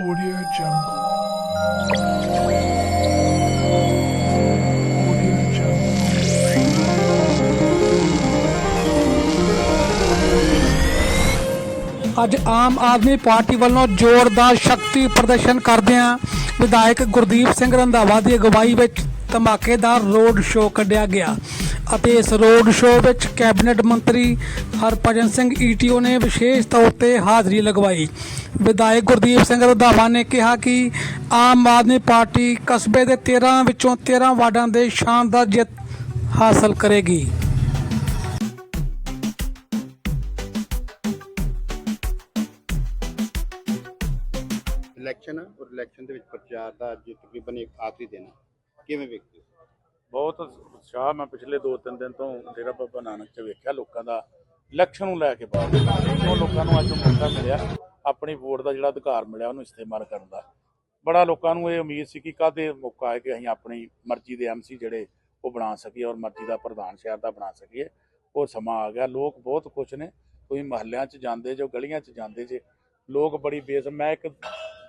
Audio Jungle. Audio Jungle. ਅੱਜ Aam Aadmi party ਵੱਲੋਂ ਜ਼ੋਰਦਾਰ ਸ਼ਕਤੀ ਪ੍ਰਦਰਸ਼ਨ ਕਰਦਿਆਂ ਵਿਧਾਇਕ ਗੁਰਦੀਪ ਸਿੰਘ ਰੰਧਾਵਾ ਦੀ ਅਗਵਾਈ ਵਿੱਚ ਧਮਾਕੇਦਾਰ ਰੋਡ ਸ਼ੋਅ ਕੱਢਿਆ ਗਿਆ ਅਤੇ ਇਸ ਰੋਡ ਸ਼ੋਅ ਵਿੱਚ ਕੈਬਨਿਟ ਮੰਤਰੀ ਹਰਭਜਨ ਸਿੰਘ ਈਟੀਓ ਨੇ ਵਿਸ਼ੇਸ਼ ਤੌਰ ਤੇ ਹਾਜ਼ਰੀ ਲਗਵਾਈ। ਵਿਧਾਇਕ ਗੁਰਦੀਪ ਸਿੰਘ ਰੰਧਾਵਾ ਨੇ ਕਿਹਾ ਕਿ ਆਮ ਆਦਮੀ ਪਾਰਟੀ ਕਸਬੇ ਦੇ 13 ਵਿੱਚੋਂ 13 ਵਾਰਡਾਂ ਦੇ ਸ਼ਾਨਦਾਰ ਜਿੱਤ ਹਾਸਲ ਕਰੇਗੀ। ਇਲੈਕਸ਼ਨ ਔਰ ਇਲੈਕਸ਼ਨ ਦੇ ਵਿੱਚ ਪ੍ਰਚਾਰ ਦਾ ਅੱਜ ਤਕਰੀਬਨ ਇੱਕ ਆਖਰੀ ਦਿਨ ਹੈ ਕਿਵੇਂ ਵੇਖਦੇ ਹੋ? ਬਹੁਤ ਉਤਸ਼ਾਹ ਮੈਂ ਪਿਛਲੇ 2-3 ਦਿਨ ਤੋਂ ਡੇਰਾ ਬਾਬਾ ਨਾਨਕ ਚ ਵੇਖਿਆ ਲੋਕਾਂ ਦਾ ਇਲੈਕਸ਼ਨ ਨੂੰ ਲੈ ਕੇ ਬਹੁਤ ਉਹ ਲੋਕਾਂ ਨੂੰ ਅੱਜ ਮੌਕਾ ਮਿਲਿਆ ਆਪਣੀ ਵੋਟ ਦਾ ਜਿਹੜਾ ਅਧਿਕਾਰ ਮਿਲਿਆ ਉਹਨੂੰ ਇਸਤੇਮਾਲ ਕਰਨ ਦਾ। ਬੜਾ ਲੋਕਾਂ ਨੂੰ ਇਹ ਉਮੀਦ ਸੀ ਕਿ ਕਾਹਦੇ ਮੌਕਾ ਹੈ ਕਿ ਅਸੀਂ ਆਪਣੀ ਮਰਜ਼ੀ ਦੇ ਐਮਸੀ ਜਿਹੜੇ ਉਹ ਬਣਾ ਸਕੀਏ ਔਰ ਮਰਜ਼ੀ ਦਾ ਪ੍ਰਧਾਨ ਸ਼ਹਿਰ ਦਾ ਬਣਾ ਸਕੀਏ। ਉਹ ਸਮਾਂ ਆ ਗਿਆ। ਲੋਕ ਬਹੁਤ ਖੁਸ਼ ਨੇ। ਤੁਸੀਂ ਮਹੱਲਿਆਂ 'ਚ ਜਾਂਦੇ ਜੋ ਗਲੀਆਂ 'ਚ ਜਾਂਦੇ ਜੇ। ਲੋਕ ਬੜੀ ਬੇਸ ਮੈਂ ਇੱਕ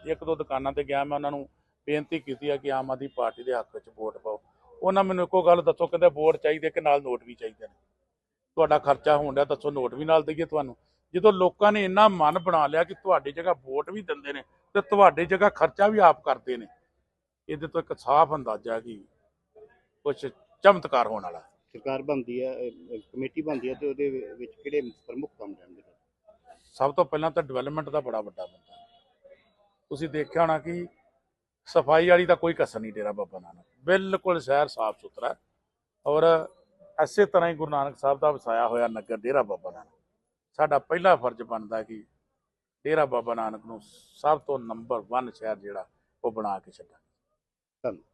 ਇੱਕ ਦੋ ਦੁਕਾਨਾਂ ਤੇ ਗਿਆ, ਮੈਂ ਉਹਨਾਂ ਨੂੰ ਬੇਨਤੀ ਕੀਤੀ ਆ ਕਿ ਆਮ ਆਦਮੀ ਪਾਰਟੀ ਦੇ ਹੱਕ ਵਿੱਚ ਵੋਟ ਪਾਓ। ਉਹਨਾਂ ਮੈਨੂੰ ਇੱਕੋ ਗੱਲ ਦੱਸੋ ਕਹਿੰਦੇ ਵੋਟ ਚਾਹੀਦੇ ਕਿ ਨਾਲ ਨੋਟ ਵੀ ਚਾਹੀਦੇ ਨੇ। ਤੁਹਾਡਾ ਖਰਚਾ ਹੋਣ ਡਿਆ ਦੱਸੋ ਨੋਟ ਵੀ ਨਾਲ ਦਈਏ ਤੁਹਾਨੂੰ। ਜਦੋਂ ਲੋਕਾਂ ਨੇ ਇੰਨਾ ਮਨ ਬਣਾ ਲਿਆ ਕਿ ਤੁਹਾਡੀ ਜਗ੍ਹਾ ਵੋਟ ਵੀ ਦਿੰਦੇ ਨੇ ਤੇ ਤੁਹਾਡੀ ਜਗ੍ਹਾ ਖਰਚਾ ਵੀ ਆਪ ਕਰਦੇ ਨੇ ਇਹਦੇ ਤੋਂ ਇੱਕ ਸਾਫ਼ ਅੰਦਾਜ਼ਾ ਕਿ ਕੁਝ ਚਮਤਕਾਰ ਹੋਣ ਵਾਲਾ ਸਰਕਾਰ ਬਣਦੀ ਹੈ ਕਮੇਟੀ ਬਣਦੀ ਹੈ ਤੇ ਉਹਦੇ ਵਿੱਚ ਕਿਹੜੇ ਪ੍ਰਮੁੱਖ ਕੰਮ ਰਹਿੰਦੇ ਨੇ ਸਭ ਤੋਂ ਪਹਿਲਾਂ ਤਾਂ ਡਿਵੈਲਪਮੈਂਟ ਦਾ ਬੜਾ ਵੱਡਾ ਬੰਦਾ ਤੁਸੀਂ ਦੇਖਿਆ ਹੋਣਾ ਕਿ ਸਫ਼ਾਈ ਵਾਲੀ ਤਾਂ ਕੋਈ ਕਸਰ ਨਹੀਂ ਡੇਰਾ ਬਾਬਾ ਨਾਨਕ। ਬਿਲਕੁਲ ਸ਼ਹਿਰ ਸਾਫ਼ ਸੁਥਰਾ ਔਰ ਐਸੇ ਤਰ੍ਹਾਂ ਹੀ ਗੁਰੂ ਨਾਨਕ ਸਾਹਿਬ ਦਾ ਵਸਾਇਆ ਹੋਇਆ ਨਗਰ ਡੇਰਾ ਬਾਬਾ ਨਾਨਕ। ਸਾਡਾ ਪਹਿਲਾ ਫਰਜ਼ ਬਣਦਾ ਕਿ ਡੇਰਾ ਬਾਬਾ ਨਾਨਕ ਨੂੰ ਸਭ ਤੋਂ ਨੰਬਰ 1 ਸ਼ਹਿਰ ਜਿਹੜਾ ਉਹ ਬਣਾ ਕੇ ਛੱਡਾਂ ਧੰਨਵਾਦ।